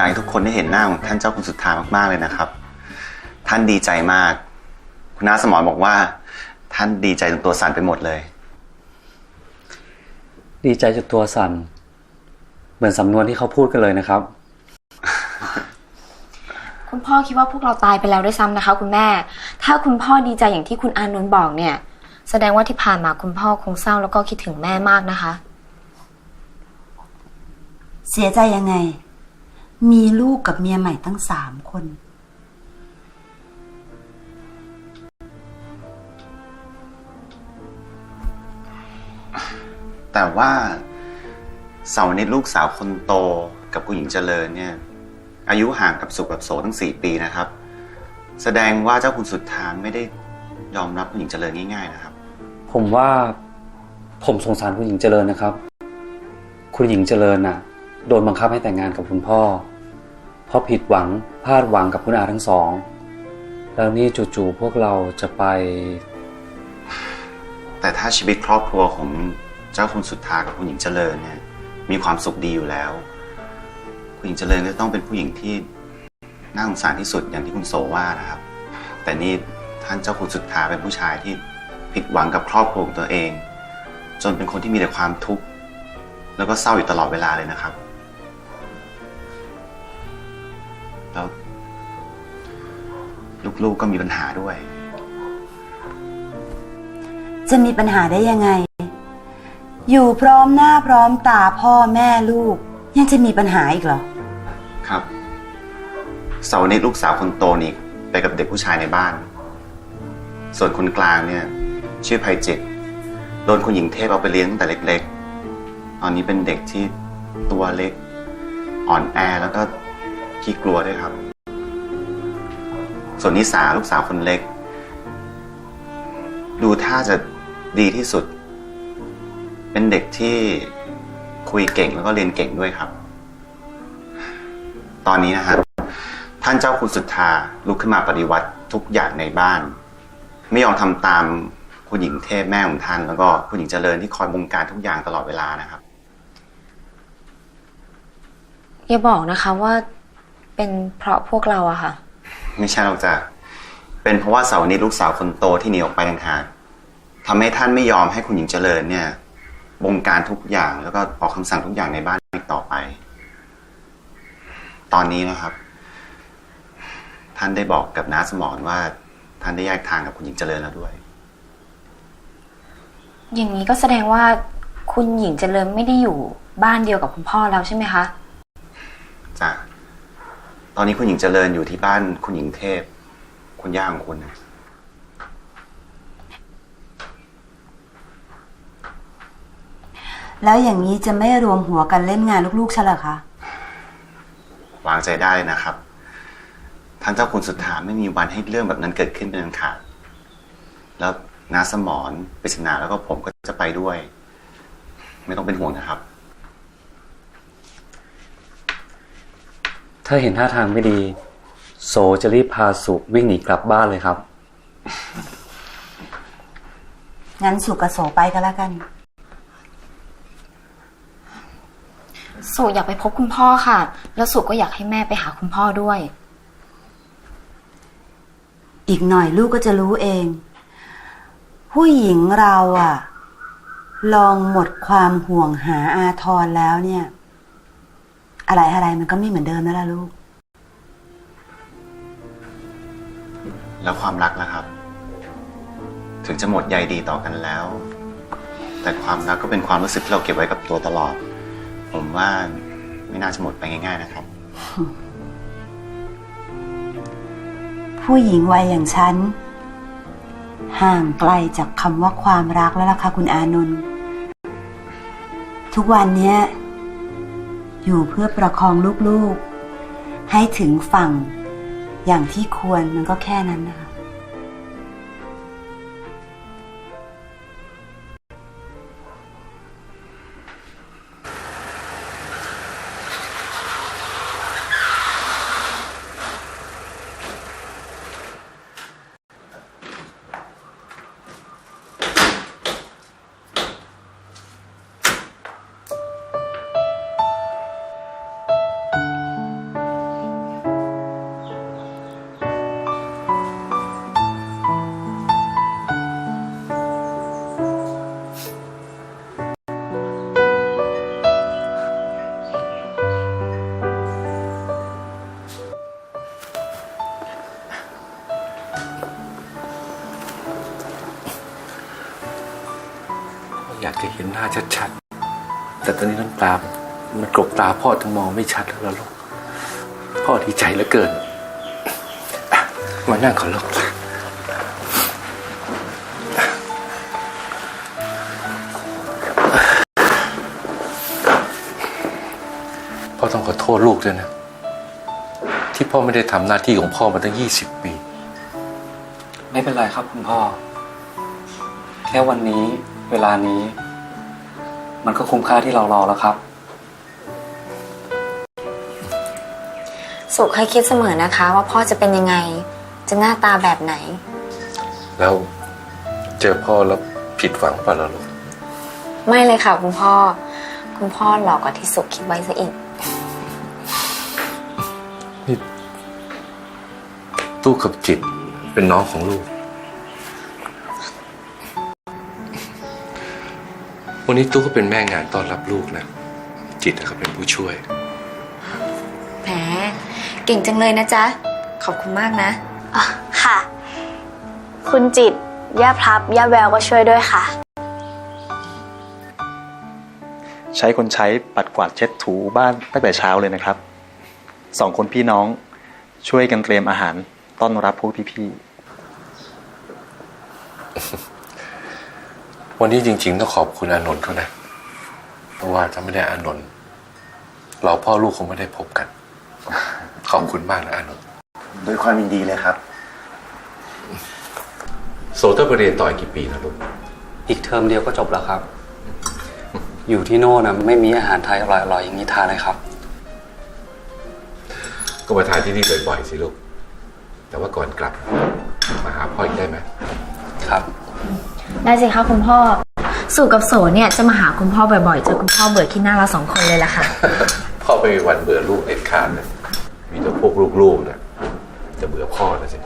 อยากให้ทุกคนได้เห็นหน้าของท่านเจ้าคุณสุดทามากๆเลยนะครับ ท่านดีใจมาก คุณน้าสมรบอกว่า ท่านดีใจจนตัวสั่นไปหมดเลย ดีใจจนตัวสั่น เหมือนสำนวนที่เขาพูดกันเลยนะครับ คุณพ่อคิดว่าพวกเราตายไปแล้วด้วยซ้ำนะคะ คุณแม่ ถ้าคุณพ่อดีใจอย่างที่คุณอานนท์บอกเนี่ย แสดงว่าที่ผ่านมาคุณพ่อคงเศร้าแล้วก็คิดถึงแม่มากนะคะ เสียใจยังไง มีลูกกับเมียใหม่ตั้งสามคน แต่ว่าเสาวนิดลูกสาวคนโตกับคุณหญิงเจริญเนี่ย อายุห่างกับสุกับโสตั้งสี่ปีนะครับ แสดงว่าเจ้าคุณสุดทานไม่ได้ยอมรับคุณหญิงเจริญง่าย ๆ นะครับ ผมว่าผมสงสารคุณหญิงเจริญนะครับ คุณหญิงเจริญน่ะ โดนบังคับให้แต่งงานกับคุณพ่อ เพราะผิดหวังพลาดหวังกับคุณอาทั้งสอง แล้วนี่จู่ๆพวกเราจะไป แต่ถ้าชีวิตครอบครัวของเจ้าคุณสุดทากับคุณหญิงเจริญเนี่ย มีความสุขดีอยู่แล้ว คุณหญิงเจริญก็ต้องเป็นผู้หญิงที่น่าสงสารที่สุดอย่างที่คุณโสว่านะครับ แต่นี่ท่านเจ้าคุณสุดทาเป็นผู้ชายที่ผิดหวังกับครอบครัวของตัวเอง จนเป็นคนที่มีแต่ความทุกข์แล้วก็เศร้าอยู่ตลอดเวลาเลยนะครับ แล้วลูกๆก็มีปัญหาด้วย จะมีปัญหาได้ยังไง อยู่พร้อมหน้าพร้อมตาพ่อแม่ลูก ยังจะมีปัญหาอีกเหรอ ครับ เสาร์นี้ลูกสาวคนโตนี่ไปกับเด็กผู้ชายในบ้าน ส่วนคนกลางเนี่ย ชื่อภัยจิต โดนคุณหญิงเทพเอาไปเลี้ยงตั้งแต่เล็ก ๆ ตอนนี้เป็นเด็กที่ตัวเล็ก อ่อนแอแล้วก็ ขี้กลัวด้วยครับ ส่วนนิสาลูกสาวคนเล็ก ดูท่าจะดีที่สุด เป็นเด็กที่คุยเก่งแล้วก็เรียนเก่งด้วยครับ ตอนนี้นะฮะท่านเจ้าคุณสุทธาลุกขึ้นมาปฏิวัติทุกอย่างในบ้าน ไม่ยอมทำตามคุณหญิงเทพแม่ของท่าน แล้วก็คุณหญิงเจริญที่คอยบงการทุกอย่างตลอดเวลานะครับ อย่าบอกนะคะว่า เป็นเพราะพวกเราอะค่ะ ไม่ใช่เราจะเป็นเพราะว่าเสาวนิดลูกสาวคนโตที่หนีออกไปต่างหากทำให้ท่านไม่ยอมให้คุณหญิงเจริญเนี่ย บงการทุกอย่างแล้วก็ออกคำสั่งทุกอย่างในบ้านอีกต่อไป ตอนนี้นะครับ ท่านได้บอกกับน้าสมรว่า ท่านได้แยกทางกับคุณหญิงเจริญแล้วด้วย อย่างนี้ก็แสดงว่าคุณหญิงเจริญไม่ได้อยู่บ้านเดียวกับคุณพ่อแล้วใช่ไหมคะ จ้ะต อนนี้คุณหญิงเจริญอยู่ที่บ้านคุณหญิงเทพ คุณย่าของคุณนะ แล้วอย่างนี้จะไม่รวมหัวกันเล่นงานลูกๆใช่เหรอคะ วางใจได้เลยนะครับ ท่านเจ้าคุณสุดถาไม่มีวันให้เรื่องแบบนั้นเกิดขึ้นเป็นอันขาดแล้วน้าสมรปริศนาแล้วก็ผมก็จะไปด้วย ไม่ต้องเป็นห่วงนะครับ ถ้าเห็นท่าทางไม่ดี โสจะรีบพาสุวิ่งหนีกลับบ้านเลยครับ งั้นสุกบโสไปก็แล้วกัน สุอยากไปพบคุณพ่อค่ะ แล้วสุก็อยากให้แม่ไปหาคุณพ่อด้วย อีกหน่อยลูกก็จะรู้เอง ผู้หญิงเราอะลองหมดความห่วงหาอาทรแล้วเนี่ย อะไรอะไรมันก็ไม่เหมือนเดิมแล้วล่ะลูก แล้วความรักล่ะครับ ถึงจะหมดใยดีต่อกันแล้ว แต่ความรักก็เป็นความรู้สึกที่เราเก็บไว้กับตัวตลอด ผมว่าไม่น่าจะหมดไปง่าย ๆ นะครับ ผู้หญิงวัยอย่างฉัน ห่างไกลจากคำว่าความรักแล้วล่ะค่ะคุณอานนท์ทุกวันเนี้ย อยู่เพื่อประคองลูกๆ ให้ถึงฝั่งอย่างที่ควรมันก็แค่นั้นนะคะ ชัดๆ แต่ตอนนี้น้ำตา มันกลบตาพ่อจนมองไม่ชัดแล้วล่ะลูก พ่อดีใจเหลือเกิน มานั่งขอลูกพ่อต้องขอโทษลูกด้วยนะ ที่พ่อไม่ได้ทำหน้าที่ของพ่อมาตั้ง20ปี ไม่เป็นไรครับคุณพ่อ แค่วันนี้เวลานี้ มันก็คุ้มค่าที่เรารอแล้วครับ สุเคยคิดเสมอนะคะ ว่าพ่อจะเป็นยังไง จะหน้าตาแบบไหน แล้วเจอพ่อแล้วผิดหวังป่ะล่ะลูก ไม่เลยค่ะคุณพ่อ คุณพ่อหลอกกว่าที่สุคิดไว้ซะอีกนี่ตู้กับจิตเป็นน้องของลูก วันนี้ตู้ก็เป็นแม่งานต้อนรับลูกนะ จิตก็เป็นผู้ช่วย แหม เก่งจังเลยนะจ๊ะ ขอบคุณมากนะอะค่ะ คุณจิต ย่าพลับ ย่าแววก็ช่วยด้วยค่ะ ใช้คนใช้ปัดกวาดเช็ดถูบ้านตั้งแต่เช้าเลยนะครับ สองคนพี่น้องช่วยกันเตรียมอาหารต้อนรับพวกพี่ วันนี้จริง ๆ ต้องขอบคุณอานนท์เขานะ เพราะว่าถ้าไม่ได้อานนท์เราพ่อลูกคงไม่ได้พบกัน ขอบคุณมากนะอานนท์ด้วยความยินดีเลยครับโซเตอร์ไปเรียนต่ออีกกี่ปีนะลูก อีกเทอมเดียวก็จบแล้วครับ อยู่ที่โน่นนะไม่มีอาหารไทยอร่อยๆอย่างนี้ทานเลยครับ ก็มาทานที่นี่บ่อยๆสิลูก แต่ว่าก่อนกลับ มาหาพ่ออีกได้ไหมครับ ได้สิคะคุณพ่อ สู่กับโสเนี่ยจะมาหาคุณพ่อบ่อยๆเจอคุณพ่อเบื่อขี้หน้าเราสองคนเลยล่ะค่ะ พ่อไม่มีวันเบื่อลูกเอ็ดขาดเลยมีแต่พวกลูกๆนะจะเบื่อพ่อนะสิ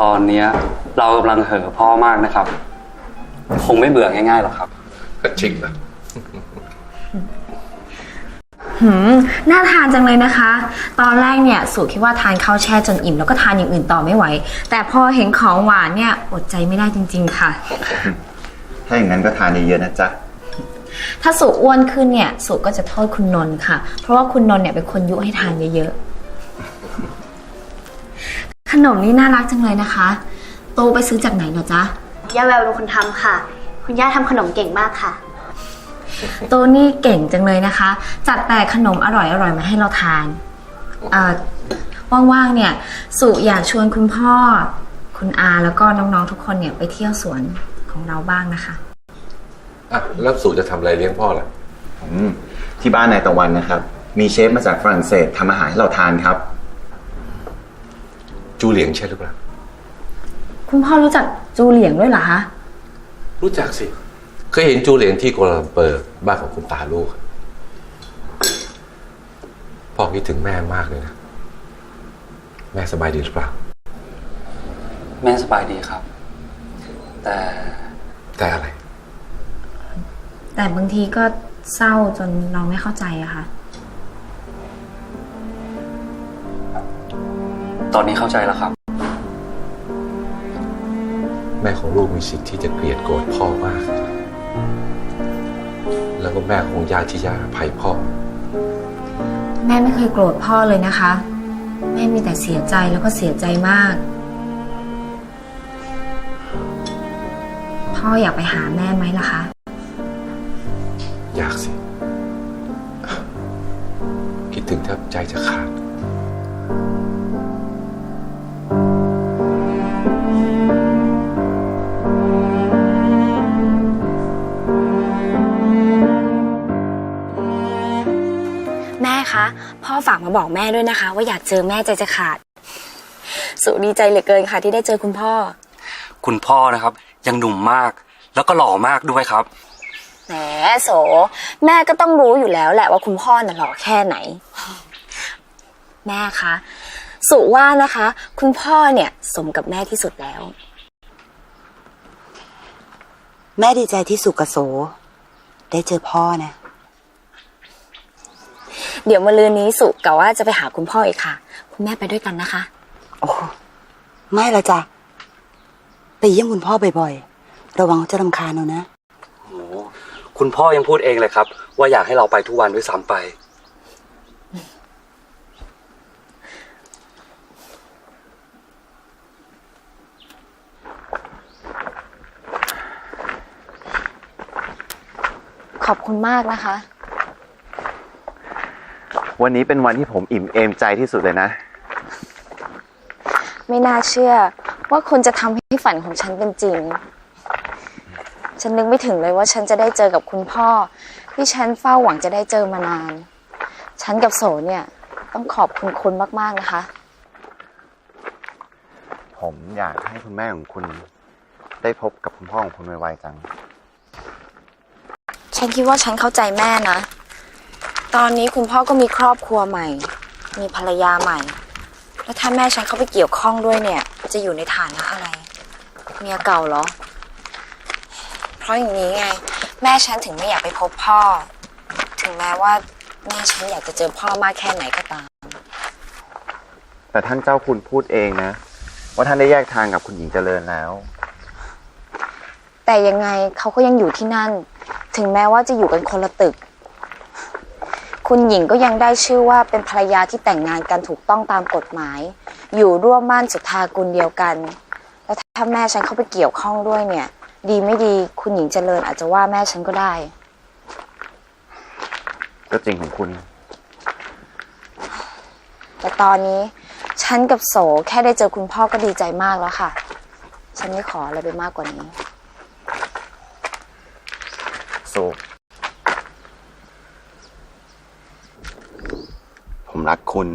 ตอนเนี้ยเรากำลังเห่อพ่อมากนะครับ คงไม่เบื่อง่ายๆหรอกครับ ก็จริงนะ หืมน่าทานจังเลยนะคะ ตอนแรกเนี่ยสู่คิดว่าทานข้าวแช่จนอิ่มแล้วก็ทานอย่างอื่นต่อไม่ไหว แต่พอเห็นของหวานเนี่ยอดใจไม่ได้จริง ๆ ค่ะ ถ้าอย่างนั้นก็ทานเยอะๆนะจ๊ะ ถ้าสุอ้วนขึ้นเนี่ยสุก็จะโทษคุณนนท์ค่ะ เพราะว่าคุณนนท์เนี่ยเป็นคนยุให้ทานเยอะๆ ขนมนี่น่ารักจังเลยนะคะ โตไปซื้อจากไหนเหรอจ๊ะ ย่าแววเป็นคนทำค่ะ คุณย่าทำขนมเก่งมากค่ะ โตนี่เก่งจังเลยนะคะ จัดแต่ขนมอร่อยๆมาให้เราทานเอ่อว่างๆเนี่ย สุอยากชวนคุณพ่อ คุณอาแล้วก็น้องๆทุกคนเนี่ยไปเที่ยวสวนของเราบ้างนะคะ อะแล้วสู่จะทำอะไรเลี้ยงพ่อล่ะ อืมที่บ้านนายตะวันนะครับ มีเชฟมาจากฝรั่งเศสทำอาหารให้เราทานครับ จูเหลียงใช่หรือเปล่า คุณพ่อรู้จักจูเหลียงด้วยเหรอคะ รู้จักสิ เคยเห็นจูเหลียงที่กัวลาลัมเปอร์บ้านของคุณตาลูก พ่อคิดถึงแม่มากเลยนะ แม่สบายดีหรือเปล่า แม่สบายดีครับ แต่แต่อะไร แต่บางทีก็เศร้าจนเราไม่เข้าใจอะค่ะ ตอนนี้เข้าใจแล้วครับ แม่ของลูกมีสิทธิ์ที่จะเกลียดโกรธพ่อมากแล้ วก็แม่คงยากที่จะอภัยพ่อ แม่ไม่เคยโกรธพ่อเลยนะคะ แม่มีแต่เสียใจแล้วก็เสียใจมาก พ่ออยากไปหาแม่ไหมล่ะคะ อยากสิ คิดถึงแทบใจจะขาด ฝากมาบอกแม่ด้วยนะคะ ว่าอยากเจอแม่ใจจะขาด สุดีใจเหลือเกินค่ะที่ได้เจอคุณพ่อ คุณพ่อนะครับ ยังหนุ่มมาก แล้วก็หล่อมากด้วยครับ แหมโส แม่ก็ต้องรู้อยู่แล้วแหละว่าคุณพ่อน่ะหล่อแค่ไหน แม่คะ สุว่านะคะ คุณพ่อเนี่ยสมกับแม่ที่สุดแล้วๆแม่ดีใจที่สุกบโส ได้เจอพ่อนะ เดี๋ยวมะรืนนี้สุกะว่าจะไปหาคุณพ่ออีกค่ะ คุณแม่ไปด้วยกันนะคะ โอ้ไม่ละจ้ะไปเยี่ยมคุณพ่อบ่อยๆ ระวังเขาจะรำคาญเอานะคุณพ่อยังพูดเองเลยครับ ว่าอยากให้เราไปทุกวันด้วยซ้ำไป ขอบคุณมากนะคะ วันนี้เป็นวันที่ผมอิ่มเอมใจที่สุดเลยนะ ไม่น่าเชื่อ ว่าคุณจะทำให้ฝันของฉันเป็นจริง ฉันนึกไม่ถึงเลยว่าฉันจะได้เจอกับคุณพ่อ ที่ฉันเฝ้าหวังจะได้เจอมานาน ฉันกับโสเนี่ย ต้องขอบคุณคุณมาก ๆ นะคะ ผมอยากให้คุณแม่ของคุณ ได้พบกับคุณพ่อของคุณไวๆจัง ฉันคิดว่าฉันเข้าใจแม่นะ ตอนนี้คุณพ่อก็มีครอบครัวใหม่ มีภรรยาใหม่ แล้วถ้าแม่ฉันเข้าไปเกี่ยวข้องด้วยเนี่ย จะอยู่ในฐานะอะไร เมียเก่าเหรอ เพราะอย่างนี้ไง แม่ฉันถึงไม่อยากไปพบพ่อ ถึงแม้ว่าแม่ฉันอยากจะเจอพ่อมากแค่ไหนก็ตาม แต่ท่านเจ้าคุณพูดเองนะ ว่าท่านได้แยกทางกับคุณหญิงเจริญแล้ว แต่ยังไงเขาก็ยังอยู่ที่นั่น ถึงแม้ว่าจะอยู่กันคนละตึก คุณหญิงก็ยังได้ชื่อว่าเป็นภรรยาที่แต่งงานกันถูกต้องตามกฎหมาย อยู่ร่วมม่านสุทธากุลเดียวกัน แล้วถ้าแม่ฉันเข้าไปเกี่ยวข้องด้วยเนี่ย ดีไม่ดีคุณหญิงเจริญอาจจะว่าแม่ฉันก็ได้ ก็จริงของคุณ แต่ตอนนี้ ฉันกับโสแค่ได้เจอคุณพ่อก็ดีใจมากแล้วค่ะ ฉันไม่ขออะไรไปมากกว่านี้ สุผมรัก คุณ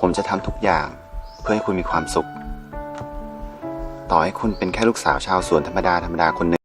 ผมจะทำทุกอย่างเพื่อให้คุณมีความสุข ต่อให้คุณเป็นแค่ลูกสาวชาวสวนธรรมดาธรรมดาคนหนึ่ง